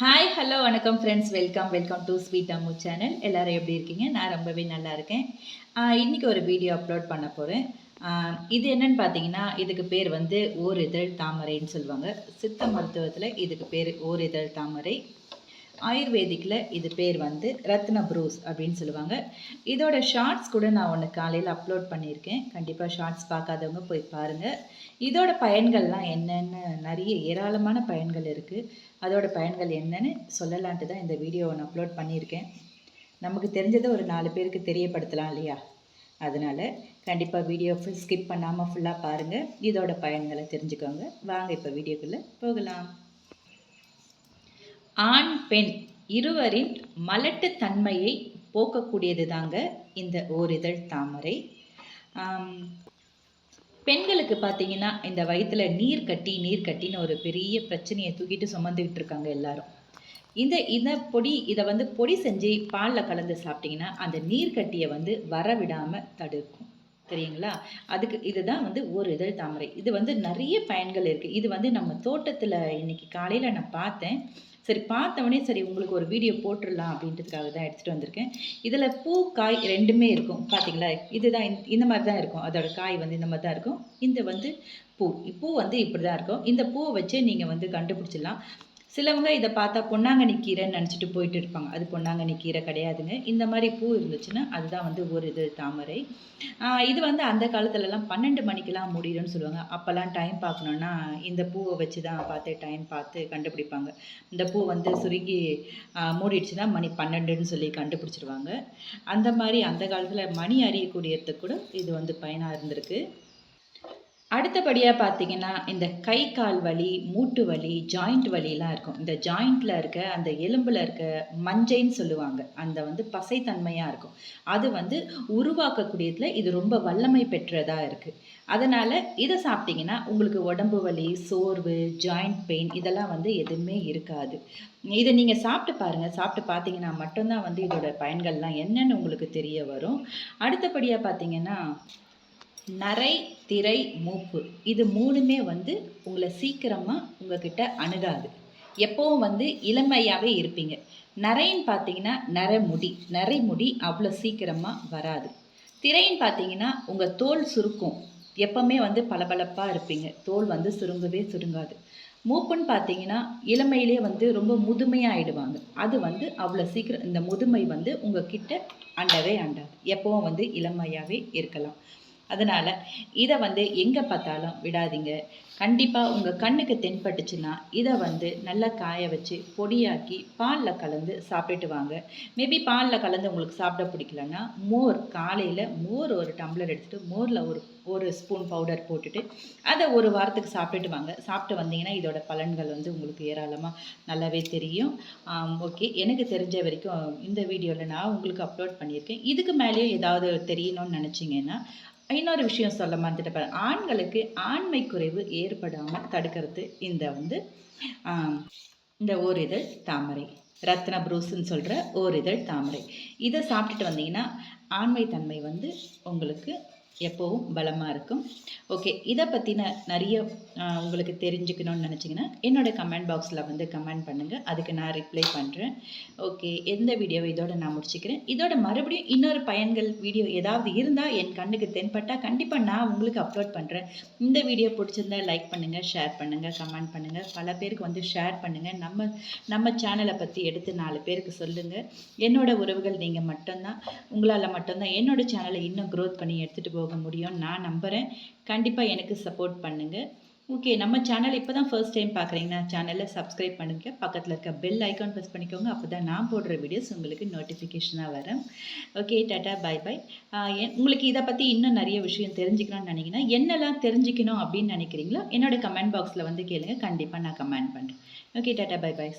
Hi hello வணக்கம் friends welcome welcome to sweet Ammu channel எல்லோரும் எப்படி இருக்கீங்க? நான் ரொம்பவே நல்லா இருக்கேன். இன்றைக்கி இன்னைக்கு ஒரு வீடியோ அப்லோட் பண்ண போகிறேன் இது என்னன்னு பார்த்தீங்கன்னா இதுக்கு பேர் வந்து ஓர் இதழ் தாமரைன்னு சொல்லுவாங்க. சித்த மருத்துவத்தில் இதுக்கு பேர் ஓர் இதழ் தாமரை. ஆயுர்வேதிக்கில் இது பேர் வந்து ரத்ன ப்ரூஸ் அப்படின்னு சொல்லுவாங்க. இதோட ஷார்ட்ஸ் கூட நான் ஒன்று காலையில் அப்லோட் பண்ணியிருக்கேன். கண்டிப்பாக ஷார்ட்ஸ் பார்க்காதவங்க போய் பாருங்கள் இதோட பயன்கள்லாம் என்னென்னு நிறைய ஏராளமான பயன்கள் இருக்குது அதோட பயன்கள் என்னன்னு சொல்லலான்ட்டு தான் இந்த வீடியோ ஒன்று அப்லோட் பண்ணியிருக்கேன். நமக்கு தெரிஞ்சதை ஒரு நாலு பேருக்கு தெரியப்படுத்தலாம் இல்லையா? அதனால் கண்டிப்பாக வீடியோ ஃபுல் ஸ்கிப் பண்ணாமல் ஃபுல்லாக பாருங்கள் இதோட பயன்களை தெரிஞ்சுக்கோங்க. வாங்க இப்போ வீடியோக்குள்ளே போகலாம். ஆண் பெண் இருவரின் மலட்டுத்தன்மையை போக்கக்கூடியது தாங்க இந்த ஓரிதழ் தாமரை. பெண்களுக்கு பார்த்தீங்கன்னா இந்த வயிற்றுல நீர் கட்டி நீர் கட்டின்னு ஒரு பெரிய பிரச்சனையை தூக்கிட்டு சுமந்துக்கிட்டு இருக்காங்க எல்லாரும். இந்த இந்த பொடி இதை வந்து பொடி செஞ்சு பாலில் கலந்து சாப்பிட்டீங்கன்னா அந்த நீர் கட்டியை வந்து வரவிடாமல் தடுக்கும். தெரியுங்களா அதுக்கு இதுதான் வந்து ஒரு இதழ் தாமரை. இது வந்து நிறைய பயன்கள் இருக்குது இது வந்து நம்ம தோட்டத்தில் இன்னைக்கு காலையில் நான் பார்த்தேன். சரி பார்த்தவொடனே சரி உங்களுக்கு ஒரு வீடியோ போட்டுடலாம் அப்படின்றதுக்காக தான் எடுத்துகிட்டு வந்திருக்கேன். இதில் பூ காய் ரெண்டுமே இருக்கும். பார்த்தீங்களா இதுதான் இந்த- இந்த மாதிரி தான் இருக்கும். அதோட காய் வந்து இந்த மாதிரி தான் இருக்கும். இந்த வந்து பூ. பூ வந்து இப்படி தான் இருக்கும். இந்த பூவை வச்சு நீங்கள் வந்து கண்டுபிடிச்சிடலாம். சிலவங்க இதை பார்த்தா பொன்னாங்கண்ணி கீரைன்னு நினச்சிட்டு போயிட்டு இருப்பாங்க. அது பொன்னாங்கண்ணி கீரை கிடையாதுங்க. இந்த மாதிரி பூ இருந்துச்சுன்னா அதுதான் வந்து ஒரு இது தாமரை. இது வந்து அந்த காலத்துலலாம் பன்னெண்டு மணிக்கெலாம் முடியும்னு சொல்லுவாங்க. அப்போல்லாம் டைம் பார்க்கணுன்னா இந்த பூவை வச்சு தான் பார்த்து டைம் பார்த்து கண்டுபிடிப்பாங்க. இந்த பூ வந்து சுருங்கி மூடிடுச்சுன்னா மணி பன்னெண்டுன்னு சொல்லி கண்டுபிடிச்சிருவாங்க. அந்த மாதிரி அந்த காலத்தில் மணி அறியக்கூடியதுக்கு கூட இது வந்து பயனாக இருந்திருக்கு. அடுத்தபடியாக பார்த்தீங்கன்னா இந்த கை கால் வலி மூட்டு வலி ஜாயிண்ட் வலிலாம் இருக்கும். இந்த ஜாயிண்ட்டில் இருக்க அந்த எலும்பில் இருக்க மஞ்சைன்னு சொல்லுவாங்க. அந்த வந்து பசைத்தன்மையாக இருக்கும். அது வந்து உருவாக்கக்கூடியதில் இது ரொம்ப வல்லமை பெற்றதாக இருக்குது அதனால் இதை சாப்பிட்டிங்கன்னா உங்களுக்கு உடம்பு வலி சோர்வு ஜாயிண்ட் பெயின் இதெல்லாம் வந்து எதுவுமே இருக்காது. இதை நீங்கள் சாப்பிட்டு பாருங்கள் சாப்பிட்டு பார்த்தீங்கன்னா மட்டும்தான் வந்து இதோட பயன்கள்லாம் என்னன்னு உங்களுக்கு தெரிய வரும். அடுத்தபடியாக பார்த்தீங்கன்னா நரை திரை மூப்பு. இது மூணுமே வந்து உங்களை சீக்கிரமாக உங்ககிட்ட அணுகாது. எப்போவும் வந்து இளமையாகவே இருப்பீங்க. நரைன்னு பார்த்தீங்கன்னா நரைமுடி நரைமுடி அவ்வளோ சீக்கிரமாக வராது. திரைன்னு பார்த்தீங்கன்னா உங்கள் தோல் சுருக்கும். எப்பவுமே வந்து பளபளப்பாக இருப்பீங்க. தோல் வந்து சுருங்கவே சுருங்காது. மூப்புன்னு பார்த்தீங்கன்னா இளமையிலே வந்து ரொம்ப முதுமையாயிடுவாங்க. அது வந்து அவ்வளோ சீக்கிரம் இந்த முதுமை வந்து உங்ககிட்ட அண்டவே அண்டாது. எப்பவும் வந்து இளமையாகவே இருக்கலாம். அதனால் இதை வந்து எங்கே பார்த்தாலும் விடாதீங்க. கண்டிப்பாக உங்கள் கண்ணுக்கு தென்பட்டுச்சுன்னா இதை வந்து நல்லா காய வச்சு பொடியாக்கி பாலில் கலந்து சாப்பிட்டுட்டு வாங்க. மேபி பாலில் கலந்து உங்களுக்கு சாப்பிட பிடிக்கலன்னா மோர் காலையில் மோர் ஒரு டம்ளர் எடுத்துகிட்டு மோரில் ஒரு ஒரு ஸ்பூன் பவுடர் போட்டுட்டு அதை ஒரு வாரத்துக்கு சாப்பிட்டுட்டு வாங்க. சாப்பிட்டு வந்தீங்கன்னா இதோட பலன்கள் வந்து உங்களுக்கு ஏராளமாக நல்லாவே தெரியும். ஓகே எனக்கு தெரிஞ்ச வரைக்கும் இந்த வீடியோவில் நான் உங்களுக்கு அப்லோட் பண்ணியிருக்கேன். இதுக்கு மேலேயும் ஏதாவது தெரியணும்னு நினச்சிங்கன்னா இன்னொரு விஷயம் சொல்ல மறந்துட்டு ஆண்களுக்கு ஆண்மை குறைவு ஏற்படாமல் தடுக்கிறது இந்த வந்து இந்த ஓரிதழ் தாமரை. ரத்ன புரூஸ்ன்னு சொல்கிற ஓரிதழ் தாமரை. இதை சாப்பிட்டுட்டு வந்தீங்கன்னா ஆண்மை தன்மை வந்து உங்களுக்கு எப்போவும் பலமாக இருக்கும். ஓகே இதை பற்றின நிறைய உங்களுக்கு தெரிஞ்சுக்கணும்னு நினச்சிங்கன்னா என்னோடய கமெண்ட் பாக்ஸில் வந்து கமெண்ட் பண்ணுங்கள் அதுக்கு நான் ரிப்ளை பண்ணுறேன் ஓகே எந்த வீடியோவை இதோட நான் முடிச்சுக்கிறேன். இதோட மறுபடியும் இன்னொரு பயன்கள் வீடியோ ஏதாவது இருந்தால் என் கண்ணுக்கு தென்பட்டால் கண்டிப்பாக நான் உங்களுக்கு அப்லோட் பண்ணுறேன் இந்த வீடியோ பிடிச்சிருந்தா லைக் பண்ணுங்கள் ஷேர் பண்ணுங்கள் கமெண்ட் பண்ணுங்கள் பல பேருக்கு வந்து ஷேர் பண்ணுங்கள் நம்ம நம்ம சேனலை பற்றி எடுத்து நாலு பேருக்கு சொல்லுங்கள் என்னோடய உறவுகள் நீங்கள் மட்டும்தான். உங்களால் மட்டும்தான். என்னோடய சேனலை இன்னும் க்ரோத் பண்ணி எடுத்துகிட்டு போக போக முடியும் நான் நம்புகிறேன் கண்டிப்பாக எனக்கு சப்போர்ட் பண்ணுங்கள் ஓகே நம்ம சேனல் இப்போ தான் ஃபர்ஸ்ட் டைம் பார்க்குறீங்கன்னா சேனலை சப்ஸ்கிரைப் பண்ணுங்க பக்கத்தில் இருக்க பெல் ஐக்கான் ப்ரெஸ் பண்ணிக்கோங்க. அப்போ தான் நான் போடுற வீடியோஸ் உங்களுக்கு நோட்டிஃபிகேஷனாக வரும். ஓகே டாட்டா பை பை உங்களுக்கு இதை பற்றி இன்னும் நிறைய விஷயம் தெரிஞ்சுக்கணும்னு நினைக்கிறேன் என்னெல்லாம் தெரிஞ்சுக்கணும் அப்படின்னு நினைக்கிறீங்களோ என்னோட கமெண்ட் பாக்ஸில் வந்து கேளுங்க. கண்டிப்பாக நான் கமெண்ட் பண்ணுறேன் ஓகே டாட்டா பை பை